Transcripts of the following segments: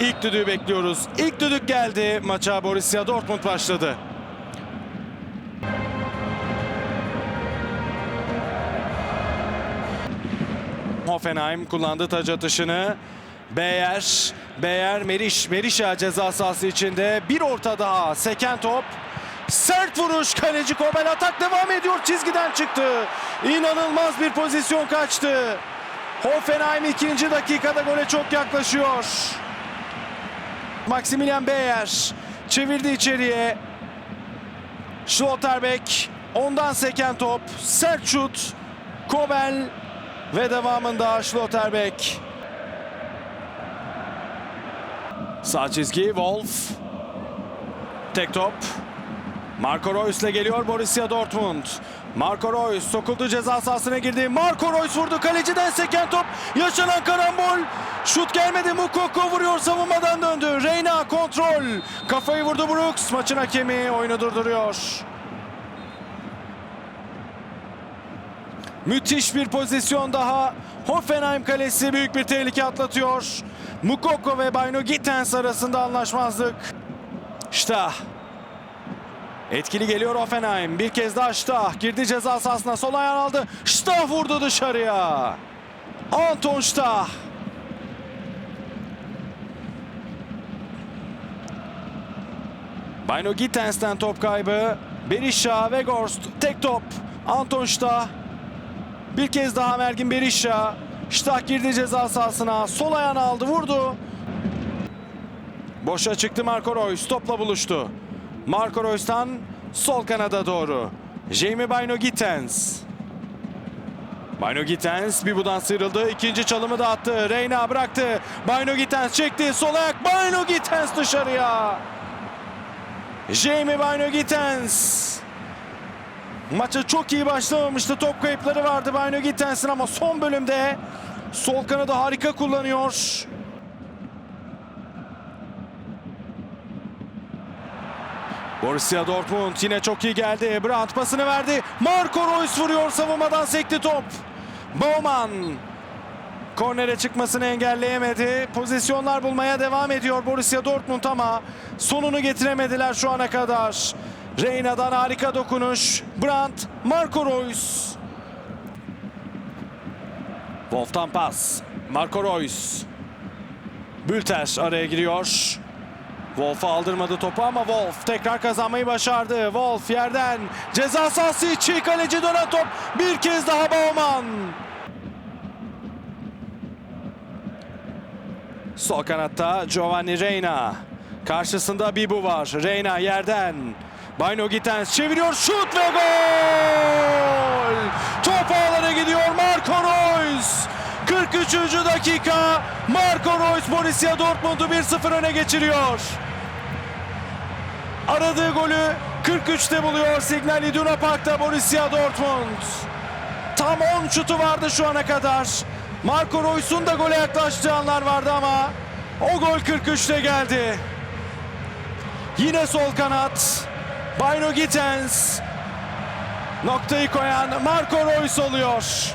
İlk düdüğü bekliyoruz. İlk düdük geldi. Maça Borussia Dortmund başladı. Hoffenheim kullandı taç atışını. Beyer, Beyer, Meriş, Merişa ceza sahası içinde. Bir orta daha. Seken top. Sert vuruş. Kaleci Kobel atak devam ediyor. Çizgiden çıktı. İnanılmaz bir pozisyon kaçtı. Hoffenheim ikinci dakikada gole çok yaklaşıyor. Maximilian Beyer çevirdi içeriye. Schlotterbeck ondan seken top. Sert şut. Kobel ve devamında Schlotterbeck. Sağ çizgi Wolf. Tek top. Marco Reus ile geliyor Borussia Dortmund. Marco Reus sokuldu ceza sahasına girdi. Marco Reus vurdu kaleciden seken top. Yaşanan karambol. Şut gelmedi. Mukoko vuruyor savunmadan döndü. Kafayı vurdu Brooks. Maçın hakemi oyunu durduruyor. Müthiş bir pozisyon daha. Hoffenheim kalesi büyük bir tehlike atlatıyor. Mukoko ve Bayno Gittens arasında anlaşmazlık. Stah. Etkili geliyor Hoffenheim. Bir kez daha Stah. Girdi ceza sahasına. Sol ayağını aldı. Stah vurdu dışarıya. Anton Stah. Bayno Gittens'ten top kaybı. Berisha ve Gorst. Tek top. Anton Stah. Bir kez daha Mergin Berisha. Stah girdi ceza sahasına. Sol ayağını aldı vurdu. Boşa çıktı Marco Reus. Topla buluştu. Marco Reus'tan sol kanada doğru. Jamie Bayno Gittens. Bayno Gittens bir budan sıyrıldı. İkinci çalımı da attı. Reyna bıraktı. Bayno Gittens çekti. Sol ayak Bayno Gittens dışarıya. Jamie Bayno Gittens. Maça çok iyi başlamamıştı. Top kayıpları vardı Bayno Gittens'in ama son bölümde sol kanadı harika kullanıyor. Borussia Dortmund yine çok iyi geldi. Brandt pasını verdi. Marco Reus vuruyor savunmadan sekti top. Baumann kornere çıkmasını engelleyemedi. Pozisyonlar bulmaya devam ediyor Borussia Dortmund ama sonunu getiremediler şu ana kadar. Reyna'dan harika dokunuş. Brandt, Marco Reus. Wolf'tan pas. Marco Reus. Bülter araya giriyor. Wolf aldırmadı topu ama Wolf tekrar kazanmayı başardı. Wolf yerden ceza sahası içi kaleci dönen top. Bir kez daha Bauman. Sol kanatta Giovanni Reina. Karşısında Bibu var. Reina yerden. Bayno Gittens çeviriyor. Şut ve gol! Top ağlara gidiyor Marco Reus. 43. dakika Marco Reus Borussia Dortmund'u 1-0 öne geçiriyor. Aradığı golü 43'te buluyor Signal Iduna Park'ta Borussia Dortmund. Tam 10 şutu vardı şu ana kadar. Marco Reus'un da gole yaklaştığı anlar vardı ama o gol 43'te geldi. Yine sol kanat. Bayno Gittens. Noktayı koyan Marco Reus oluyor.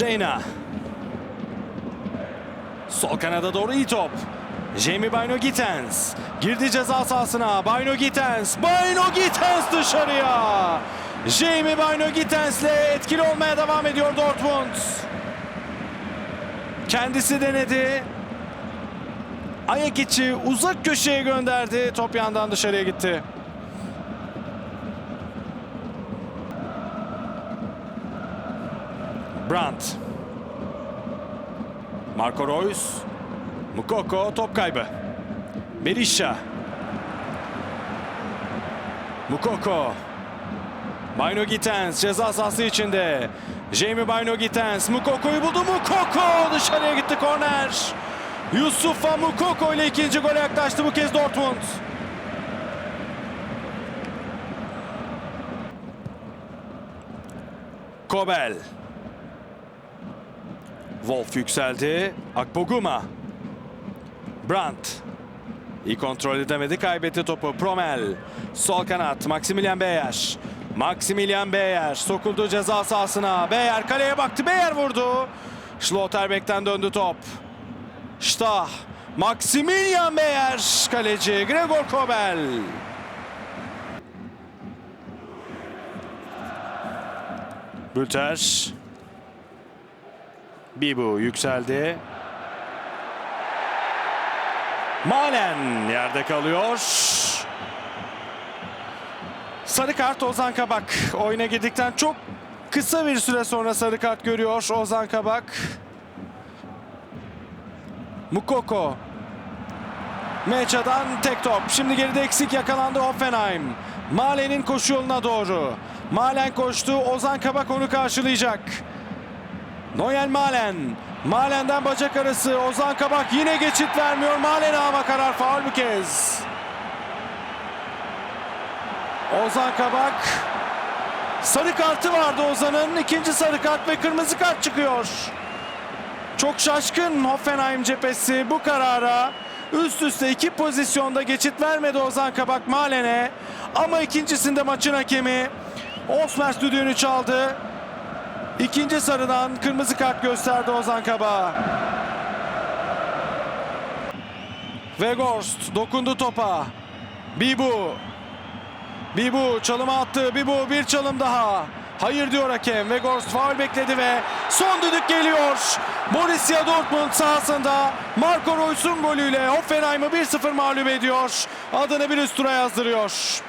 Reyna. Sol kanada doğru iyi top. Jamie Bayno Gittens. Girdi ceza sahasına. Bayno Gittens. Bayno Gittens dışarıya. Jamie Bayno Gittens'le etkili olmaya devam ediyor Dortmund. Kendisi denedi. Ayak içi uzak köşeye gönderdi. Top yandan dışarıya gitti. Brandt. Marco Reus. Mukoko top kaybı. Berisha. Mukoko. Bayno Gittens ceza sahası içinde. Jamie Bayno Gittens Mukoko'yu buldu. Mukoko dışarıya gitti korner. Yusufa Mukoko ile ikinci gole yaklaştı bu kez Dortmund. Kobel. Wolf yükseldi. Akpoguma. Brandt. İyi kontrol edemedi. Kaybetti topu. Promel. Sol kanat. Maximilian Beyer. Maximilian Beyer. Sokuldu ceza sahasına. Beyer kaleye baktı. Beyer vurdu. Schlotterbeck'ten döndü top. Stah. Maximilian Beyer kaleci Gregor Kobel. Bülter. Bibu yükseldi. Malen yerde kalıyor. Sarı kart Ozan Kabak. Oyuna girdikten çok kısa bir süre sonra sarı kart görüyor Ozan Kabak. Mukoko. Mecha'dan tek top. Şimdi geride eksik yakalandı Hoffenheim. Malen'in koşu yoluna doğru. Malen koştu. Ozan Kabak onu karşılayacak. Noel Malen. Malen'den bacak arası. Ozan Kabak yine geçit vermiyor. Malen'e ama karar faul bir kez. Ozan Kabak. Sarı kartı vardı Ozan'ın. İkinci sarı kart ve kırmızı kart çıkıyor. Çok şaşkın Hoffenheim cephesi bu karara. Üst üste iki pozisyonda geçit vermedi Ozan Kabak Malen'e. Ama ikincisinde maçın hakemi Osmers düdüğünü çaldı. İkinci sarıdan kırmızı kart gösterdi Ozan Kabak'a. Vegorst dokundu topa. Bibu. Bibu çalıma attı. Bibu bir çalım daha. Hayır diyor hakem. Vegorst faul bekledi ve son düdük geliyor. Borussia Dortmund sahasında Marco Reus'un golüyle Hoffenheim'ı 1-0 mağlup ediyor. Adını bir üst tura yazdırıyor.